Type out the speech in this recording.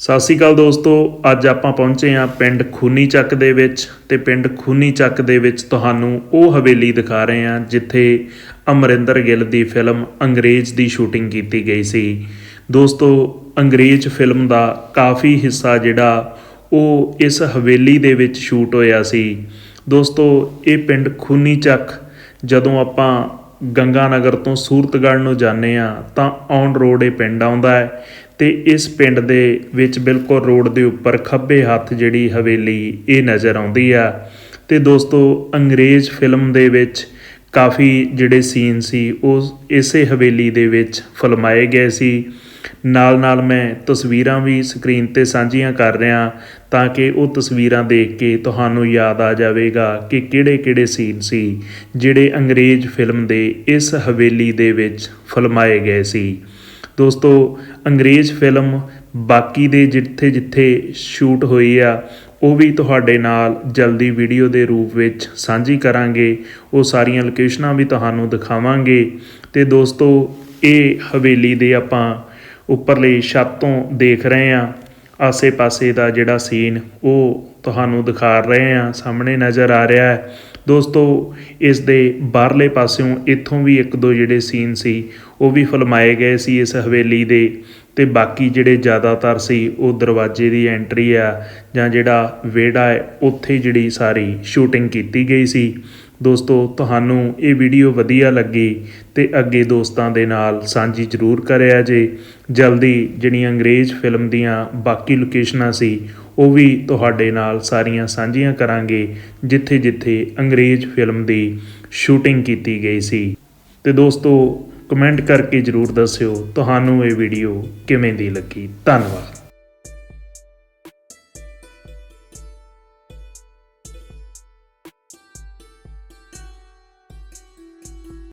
ਸਤਿ ਸ਼੍ਰੀ ਅਕਾਲ ਦੋਸਤੋ, ਅੱਜ ਆਪਾਂ ਪਹੁੰਚੇ ਹਾਂ ਪਿੰਡ ਖੂਨੀ ਚੱਕ ਦੇ ਵਿੱਚ ਤੇ ਪਿੰਡ ਖੂਨੀ ਚੱਕ ਦੇ ਵਿੱਚ ਤੁਹਾਨੂੰ ਉਹ ਹਵੇਲੀ ਦਿਖਾ ਰਹੇ ਹਾਂ ਜਿੱਥੇ ਅਮਰਿੰਦਰ ਗਿੱਲ ਦੀ ਫਿਲਮ ਅੰਗਰੇਜ਼ ਦੀ ਸ਼ੂਟਿੰਗ ਕੀਤੀ ਗਈ ਸੀ। ਦੋਸਤੋ, ਅੰਗਰੇਜ਼ ਫਿਲਮ ਦਾ ਕਾਫੀ ਹਿੱਸਾ ਜਿਹੜਾ ਉਹ ਇਸ ਹਵੇਲੀ ਦੇ ਵਿੱਚ ਸ਼ੂਟ ਹੋਇਆ ਸੀ। ਦੋਸਤੋ, ਇਹ ਪਿੰਡ ਖੂਨੀ ਚੱਕ, ਜਦੋਂ ਆਪਾਂ ਗੰਗਾ ਨਗਰ ਤੋਂ ਸੂਰਤਗੜ੍ਹ ਨੂੰ ਜਾਂਦੇ ਆ ਤਾਂ ਔਨ ਰੋਡ ਇਹ ਪਿੰਡ ਆਉਂਦਾ ਹੈ ਤੇ ਇਸ ਪਿੰਡ ਦੇ ਵਿੱਚ ਬਿਲਕੁਲ ਰੋਡ ਦੇ ਉੱਪਰ ਖੱਬੇ ਹੱਥ ਜਿਹੜੀ ਹਵੇਲੀ ਇਹ ਨਜ਼ਰ ਆਉਂਦੀ ਆ। ਤੇ ਦੋਸਤੋ, ਅੰਗਰੇਜ਼ ਫਿਲਮ ਦੇ ਵਿੱਚ ਕਾਫੀ ਜਿਹੜੇ ਸੀਨ ਸੀ, ਉਹ ਇਸੇ ਹਵੇਲੀ ਦੇ ਵਿੱਚ ਫਿਲਮਾਏ ਗਏ ਸੀ। ਨਾਲ ਨਾਲ ਮੈਂ ਤਸਵੀਰਾਂ ਵੀ ਸਕਰੀਨ ਤੇ ਸਾਂਝੀਆਂ ਕਰ ਰਿਹਾ ਤਾਂ ਕਿ ਉਹ ਤਸਵੀਰਾਂ ਦੇਖ ਕੇ ਤੁਹਾਨੂੰ ਯਾਦ ਆ ਜਾਵੇਗਾ ਕਿ ਕਿਹੜੇ-ਕਿਹੜੇ ਸੀਨ ਸੀ ਜਿਹੜੇ ਅੰਗਰੇਜ਼ ਫਿਲਮ ਦੇ ਇਸ ਹਵੇਲੀ ਦੇ ਵਿੱਚ ਫਿਲਮਾਏ ਗਏ ਸੀ। ਦੋਸਤੋ, ਅੰਗਰੇਜ਼ ਫਿਲਮ ਬਾਕੀ ਦੇ ਜਿੱਥੇ-ਜਿੱਥੇ ਸ਼ੂਟ ਹੋਈ ਆ, ਉਹ ਵੀ ਤੁਹਾਡੇ ਨਾਲ ਜਲਦੀ ਵੀਡੀਓ ਦੇ ਰੂਪ ਵਿੱਚ ਸਾਂਝੀ ਕਰਾਂਗੇ। ਉਹ ਸਾਰੀਆਂ ਲੋਕੇਸ਼ਨਾਂ ਵੀ ਤੁਹਾਨੂੰ ਦਿਖਾਵਾਂਗੇ। ਤੇ ਦੋਸਤੋ, ਇਹ ਹਵੇਲੀ ਦੇ ਆਪਾਂ ਉੱਪਰਲੀ ਛੱਤ ਤੋਂ ਦੇਖ ਰਹੇ ਆ ਆਸੇ-ਪਾਸੇ ਦਾ ਜਿਹੜਾ ਸੀਨ ਉਹ ਤੁਹਾਨੂੰ ਦਿਖਾ ਰਹੇ ਆ ਸਾਹਮਣੇ ਨਜ਼ਰ ਆ ਰਿਹਾ ਹੈ। ਦੋਸਤੋ, ਇਸ ਦੇ ਬਾਹਰਲੇ ਪਾਸਿਓਂ ਇੱਥੋਂ ਵੀ ਇੱਕ ਦੋ ਜਿਹੜੇ ਸੀਨ ਸੀ, ਉਹ ਵੀ ਫਿਲਮਾਏ ਗਏ ਸੀ ਇਸ ਹਵੇਲੀ ਦੇ। ਤੇ ਬਾਕੀ ਜਿਹੜੇ ਜ਼ਿਆਦਾਤਰ ਸੀ, ਉਹ ਦਰਵਾਜ਼ੇ ਦੀ ਐਂਟਰੀ ਆ ਜਾਂ ਜਿਹੜਾ ਵਿਹੜਾ ਹੈ, ਉੱਥੇ ਜਿਹੜੀ ਸਾਰੀ ਸ਼ੂਟਿੰਗ ਕੀਤੀ ਗਈ ਸੀ। ਦੋਸਤੋ, ਤੁਹਾਨੂੰ ਇਹ ਵੀਡੀਓ ਵਧੀਆ ਲੱਗੀ ਤੇ ਅੱਗੇ ਦੋਸਤਾਂ ਦੇ ਨਾਲ ਸਾਂਝੀ ਜ਼ਰੂਰ ਕਰਿਆ ਜੇ। ਜਲਦੀ ਜਿਹੜੀਆਂ ਅੰਗਰੇਜ਼ ਫਿਲਮ ਦੀਆਂ ਬਾਕੀ ਲੋਕੇਸ਼ਨਾਂ ਸੀ, ਉਹ ਵੀ ਤੁਹਾਡੇ ਨਾਲ ਸਾਰੀਆਂ ਸਾਂਝੀਆਂ ਕਰਾਂਗੇ ਜਿੱਥੇ ਜਿੱਥੇ ਅੰਗਰੇਜ਼ ਫਿਲਮ ਦੀ ਸ਼ੂਟਿੰਗ ਕੀਤੀ ਗਈ ਸੀ। ਤੇ ਦੋਸਤੋ ਕਮੈਂਟ ਕਰਕੇ ਜਰੂਰ ਦੱਸਿਓ, ਤੁਹਾਨੂੰ ਇਹ ਵੀਡੀਓ ਕਿਵੇਂ ਦੀ ਲੱਗੀ? ਧੰਨਵਾਦ।